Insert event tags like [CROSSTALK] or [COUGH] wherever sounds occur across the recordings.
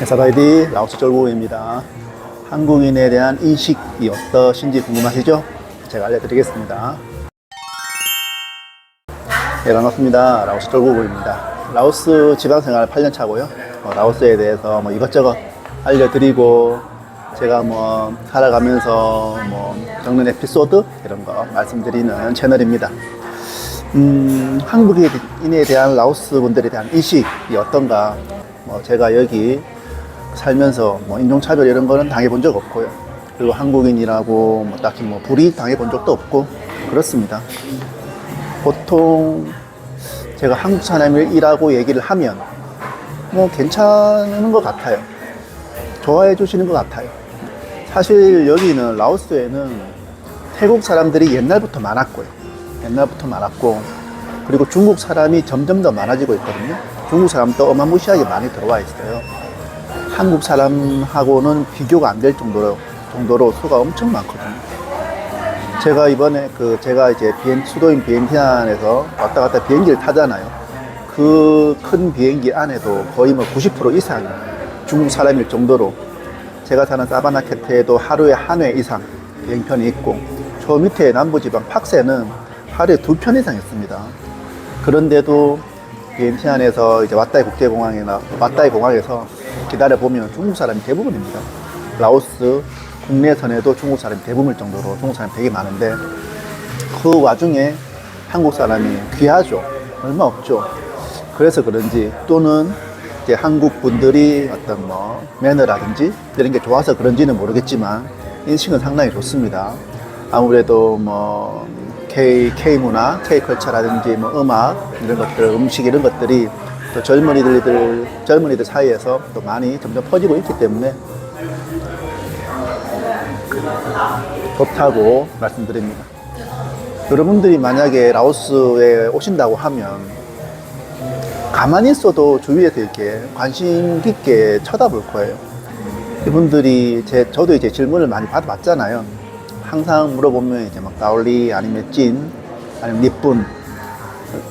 에사바이디 라오스 쫄보입니다. 한국인에 대한 인식이 어떠신지 궁금하시죠? 제가 알려드리겠습니다. 네, 반갑습니다. 라오스 쫄보입니다. 라오스 지방생활 8년 차고요. 어, 라오스에 대해서 뭐 이것저것 알려드리고 제가 뭐 살아가면서 뭐 겪는 에피소드 이런 거 말씀드리는 채널입니다. 음, 한국인에 대한 라오스 분들에 대한 인식이 어떤가? 뭐 제가 여기 살면서 뭐 인종차별 이런 거는 당해본 적 없고요. 그리고 한국인이라고 뭐 딱히 뭐 불이 당해본 적도 없고 그렇습니다. 보통 제가 한국 사람이라고 얘기를 하면 뭐 괜찮은 것 같아요. 좋아해 주시는 것 같아요. 사실 여기는 라오스에는 태국 사람들이 옛날부터 많았고요. 옛날부터 많았고 그리고 중국 사람이 점점 더 많아지고 있거든요. 중국 사람도 어마무시하게 많이 들어와 있어요. 한국 사람하고는 비교가 안 될 정도로 정도로 수가 엄청 많거든요. 제가 이번에 그 제가 이제 비행 수도인 비엔티안에서 왔다 갔다 비행기를 타잖아요. 그 큰 비행기 안에도 거의 뭐 90% 이상이 중국 사람일 정도로 제가 사는 사바나케트에도 하루에 한 회 이상 비행편이 있고 저 밑에 남부지방 팍세는 하루에 두 편 이상 있습니다. 그런데도 비엔티안에서 이제 왓다이 국제공항이나 왓다이 공항에서 기다려 보면 중국 사람이 대부분입니다. 라오스 국내선에도 중국 사람이 대부분일 정도로 중국 사람이 되게 많은데 그 와중에 한국 사람이 귀하죠. 얼마 없죠. 그래서 그런지 또는 이제 한국 분들이 어떤 뭐 매너라든지 이런 게 좋아서 그런지는 모르겠지만 인식은 상당히 좋습니다. 아무래도 뭐 K, K 문화, K 컬처라든지 뭐 음악 이런 것들, 음식 이런 것들이 또 젊은이들 젊은이들 사이에서 또 많이 점점 퍼지고 있기 때문에 좋다고 말씀드립니다. 여러분들이 만약에 라오스에 오신다고 하면 가만히 있어도 주위에서 이렇게 관심 깊게 쳐다볼 거예요. 이분들이 제 저도 이제 질문을 많이 받아봤잖아요. 항상 물어보면 이제 막 나올리 아니면 찐 아니면 니뿐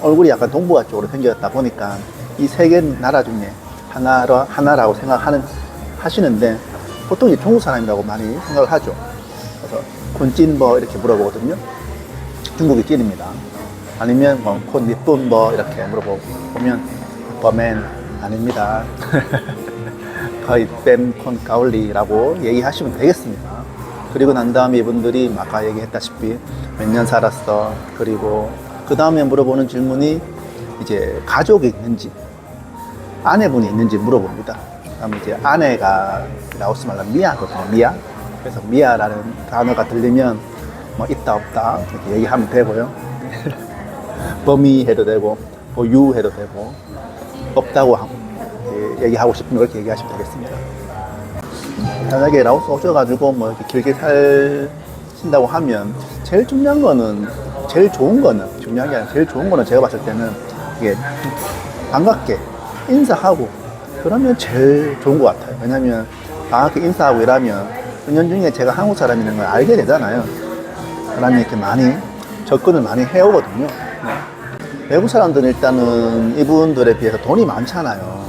얼굴이 약간 동북아 쪽으로 생겼다 보니까 이 세 개 나라 중에 하나라 하나라고 생각하는 하시는데 보통 이제 중국 사람이라고 많이 생각을 하죠. 그래서 콘찐 뭐 이렇게 물어보거든요. 중국이 찐입니다. 아니면 뭐콘 니뿐 뭐 이렇게 물어보고 보면 버맨 아닙니다. [LAUGHS] 거의 뱀콘 가올리라고 얘기하시면 되겠습니다. 그리고 난 다음에 이분들이 아까 얘기했다시피 몇 년 살았어. 그리고 그 다음에 물어보는 질문이 이제 가족이 있는지 아내분이 있는지 물어봅니다. 그러면 이제 아내가 라오스 말로 미아거든요. 미아. 그래서 미아라는 단어가 들리면 뭐 있다 없다 이렇게 얘기하면 되고요. [LAUGHS] 범위 해도 되고 보유 해도 되고 없다고 하고 예, 얘기하고 싶으면 그렇게 얘기하시면 되겠습니다. 만약에 라오스 오셔가지고 뭐 이렇게 길게 살신다고 하면 제일 중요한 거는 제일 좋은 거는 중요한 게 아니라 제일 좋은 거는 제가 봤을 때는 이게 반갑게 인사하고 그러면 제일 좋은 것 같아요. 왜냐면 반갑게 인사하고 이러면 은연 중에 제가 한국 사람이라는 걸 알게 되잖아요. 사람이 이렇게 많이 접근을 많이 해오거든요. 네. 외국 사람들은 일단은 이분들에 비해서 돈이 많잖아요.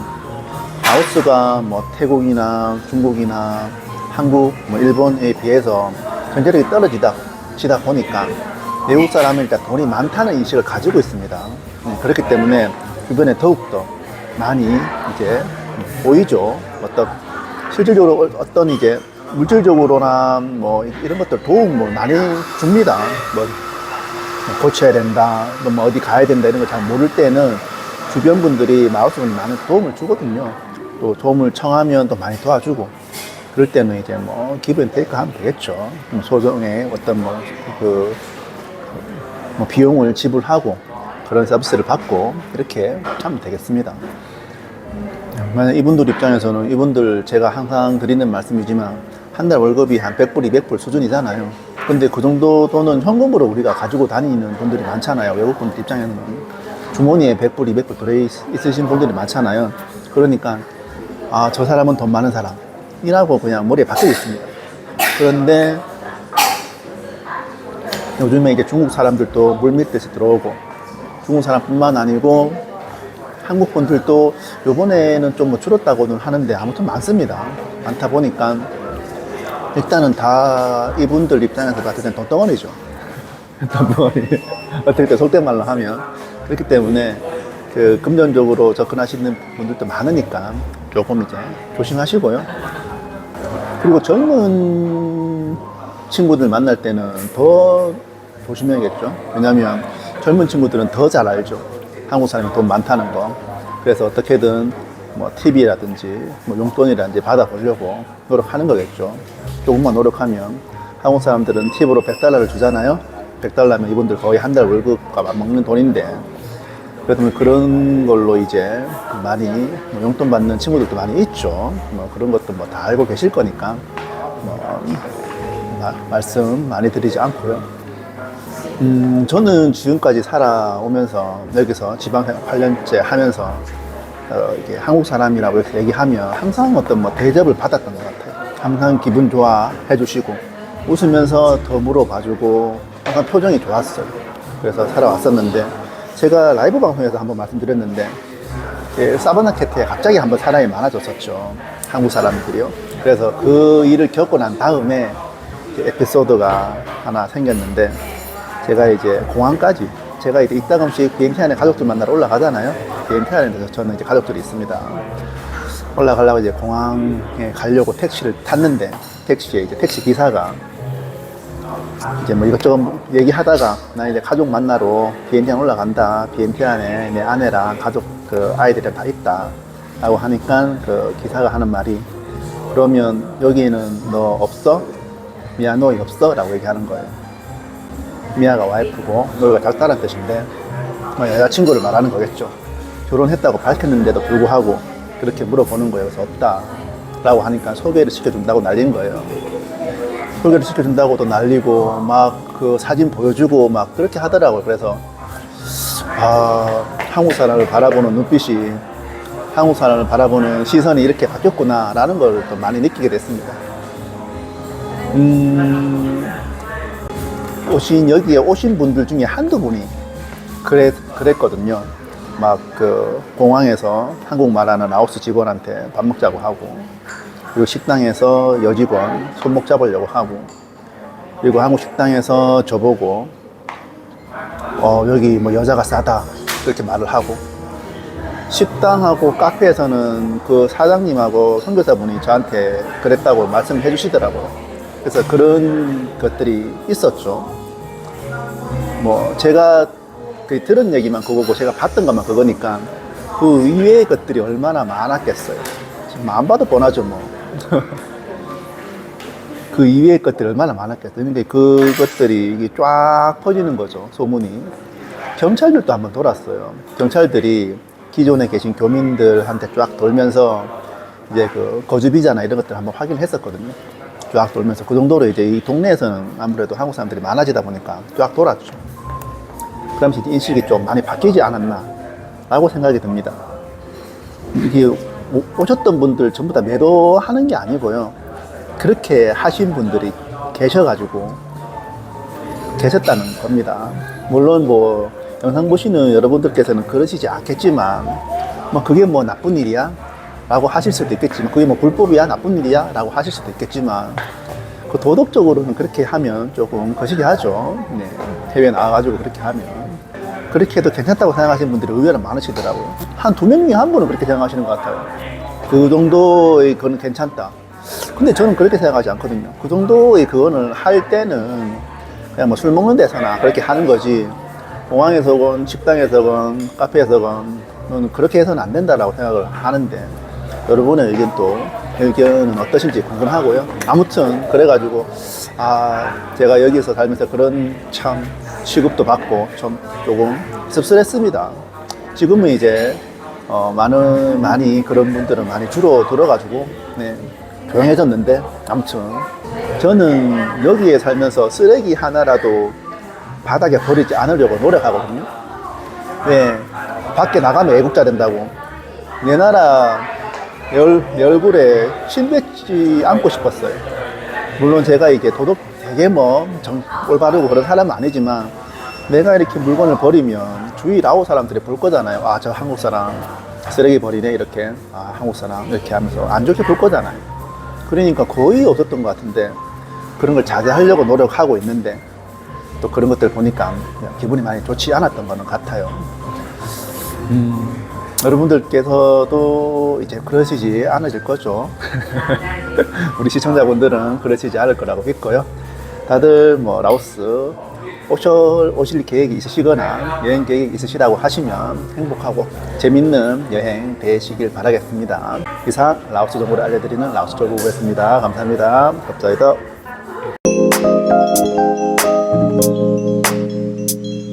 라오스가 뭐 태국이나 중국이나 한국, 뭐 일본에 비해서 경제력이 떨어지다 지다 보니까 외국 사람은 일단 돈이 많다는 인식을 가지고 있습니다. 네, 그렇기 때문에 주변에 더욱더 많이 이제 보이죠. 어떤 실질적으로 어떤 이제 물질적으로나 뭐 이런 것들 도움 뭐 많이 줍니다. 뭐 고쳐야 된다, 또뭐 어디 가야 된다 이런 거잘 모를 때는 주변 분들이 마우스 분이 많은 도움을 주거든요. 또 도움을 청하면 또 많이 도와주고 그럴 때는 이제 뭐 기분 테이크 하면 되겠죠. 뭐 소정의 어떤 뭐 그 뭐 비용을 지불하고 그런 서비스를 받고 이렇게 하면 되겠습니다. 만약 이분들 입장에서는 이분들 제가 항상 드리는 말씀이지만 한 달 월급이 한 100불, 200불 수준이잖아요. 근데 그 정도 돈은 현금으로 우리가 가지고 다니는 분들이 많잖아요. 외국 분들 입장에는 주머니에 100불, 200불 들어있으신 분들이 많잖아요. 그러니까 아, 저 사람은 돈 많은 사람이라고 그냥 머리에 박혀 있습니다. 그런데 요즘에 이제 중국 사람들도 물밑에서 들어오고 중국 사람뿐만 아니고 한국 분들도 요번에는 좀뭐 줄었다고는 하는데 아무튼 많습니다. 많다 보니까 일단은 다 이분들 입장에서 봤을 땐 돈덩어리죠. 돈덩어리. 어떻게 때 속된 말로 하면. 그렇기 때문에 그 금전적으로 접근하시는 분들도 많으니까 조금 이제 조심하시고요. 그리고 젊은 친구들 만날 때는 더 조심해야겠죠. 왜냐면 젊은 친구들은 더 잘 알죠. 한국 사람이 돈 많다는 거. 그래서 어떻게든 뭐 TV라든지 뭐 용돈이라든지 받아보려고 노력하는 거겠죠. 조금만 노력하면 한국 사람들은 팁으로 100달러를 주잖아요. 100달러면 이분들 거의 한 달 월급과 맞먹는 돈인데 그러면 그런 걸로 이제 많이 뭐 용돈 받는 친구들도 많이 있죠. 뭐 그런 것도 뭐 다 알고 계실 거니까 뭐 마- 말씀 많이 드리지 않고요. 음, 저는 지금까지 살아오면서 여기서 지방생활 8년째 하면서 어, 이게 한국 사람이라고 이렇게 얘기하면 항상 어떤 뭐 대접을 받았던 것 같아요. 항상 기분 좋아 해주시고 웃으면서 더 물어봐주고 항상 표정이 좋았어요. 그래서 살아왔었는데 제가 라이브 방송에서 한번 말씀드렸는데 예, 사바나케트에 갑자기 한번 사람이 많아졌었죠. 한국 사람들이요. 그래서 그 일을 겪고 난 다음에 에피소드가 하나 생겼는데 제가 이제 공항까지 제가 이제 이따금씩 비행기 안에 가족들 만나러 올라가잖아요. 비행기 안에 저는 이제 가족들이 있습니다. 올라가려고 이제 공항에 가려고 택시를 탔는데 택시에 이제 택시 기사가 이제 뭐 이것저것 얘기하다가 나 이제 가족 만나러 비행기 안 올라간다. 비행기 안에 내 아내랑 가족 그 아이들이랑 다 있다. 라고 하니까 그 기사가 하는 말이 그러면 여기는 너 없어? 미아 너희 없어? 라고 얘기하는 거예요. 미아가 와이프고 너희가 작다는 뜻인데 뭐 여자친구를 말하는 거겠죠. 결혼했다고 밝혔는데도 불구하고 그렇게 물어보는 거예요. 그래서 없다. 라고 하니까 소개를 시켜준다고 날린 거예요. 소개를 시켜준다고도 날리고 막 그 사진 보여주고 막 그렇게 하더라고요. 그래서 아 한국 사람을 바라보는 눈빛이 한국 사람을 바라보는 시선이 이렇게 바뀌었구나라는 걸 또 많이 느끼게 됐습니다. 음, 오신 여기에 오신 분들 중에 한두 분이 그랬, 그랬거든요. 막 그 공항에서 한국 말하는 라오스 직원한테 밥 먹자고 하고 그리고 식당에서 여직원 손목 잡으려고 하고 그리고 한국 식당에서 저보고 어 여기 뭐 여자가 싸다 그렇게 말을 하고 식당하고 카페에서는 그 사장님하고 선교사분이 저한테 그랬다고 말씀해 주시더라고요. 그래서 그런 것들이 있었죠. 뭐 제가 그 들은 얘기만 그거고 제가 봤던 것만 그거니까 그 이외의 것들이 얼마나 많았겠어요. 지금 안 봐도 뻔하죠 뭐. [LAUGHS] 그 이외의 것들이 얼마나 많았겠어요. 근데 그것들이 이게 쫙 퍼지는 거죠 소문이. 경찰들도 한번 돌았어요. 경찰들이 기존에 계신 교민들한테 쫙 돌면서 이제 그 거주 비자나 이런 것들 한번 확인을 했었거든요. 쫙 돌면서 그 정도로 이제 이 동네에서는 아무래도 한국 사람들이 많아지다 보니까 쫙 돌았죠. 그러면서 이제 인식이 좀 많이 바뀌지 않았나 라고 생각이 듭니다. 이게 오- 오셨던 분들 전부 다 매도하는 게 아니고요. 그렇게 하신 분들이 계셔가지고 계셨다는 겁니다. 물론 뭐 영상 보시는 여러분들께서는 그러시지 않겠지만 뭐 그게 뭐 나쁜 일이야? 라고 하실 수도 있겠지만 그게 뭐 불법이야? 나쁜 일이야? 라고 하실 수도 있겠지만 그 도덕적으로는 그렇게 하면 조금 거시기 하죠. 네. 해외 나와가지고 그렇게 하면. 그렇게 해도 괜찮다고 생각하시는 분들이 의외로 많으시더라고요. 한 두 명 중에 한 분은 그렇게 생각하시는 것 같아요. 그 정도의 그거는 괜찮다. 근데 저는 그렇게 생각하지 않거든요. 그 정도의 그거는 할 때는 그냥 뭐 술 먹는 데서나 그렇게 하는 거지. 공항에서건 식당에서건 카페에서건 그렇게 해서는 안 된다라고 생각을 하는데 여러분의 의견 또 의견은 어떠실지 궁금하고요. 아무튼 그래가지고 아 제가 여기서 살면서 그런 참 취급도 받고 좀 조금 씁쓸했습니다. 지금은 이제 어, 많은 많이 그런 분들은 많이 줄어들어가지고 네, 조용해졌는데 아무튼 저는 여기에 살면서 쓰레기 하나라도 바닥에 버리지 않으려고 노력하거든요. 네, 밖에 나가면 애국자 된다고. 내 나라 내, 얼, 내 얼굴에 침 뱉지 않고 싶었어요. 물론 제가 이게 도덕 되게 뭐 정, 올바르고 그런 사람은 아니지만 내가 이렇게 물건을 버리면 주위 라오 사람들이 볼 거잖아요. 아, 저 한국 사람 쓰레기 버리네 이렇게. 아, 한국 사람 이렇게 하면서 안 좋게 볼 거잖아요. 그러니까 거의 없었던 것 같은데 그런 걸 자제하려고 노력하고 있는데 또 그런 것들 보니까 기분이 많이 좋지 않았던 거는 같아요. 음, 여러분들께서도 이제 그러시지 않으실 거죠. [LAUGHS] 우리 시청자분들은 그러시지 않을 거라고 믿고요. 다들 뭐 라오스 오실, 오실 계획이 있으시거나 여행 계획이 있으시다고 하시면 행복하고 재밌는 여행 되시길 바라겠습니다. 이상 라오스 정보를 알려드리는 라오스 정보부였습니다. 감사합니다. 감사합니다.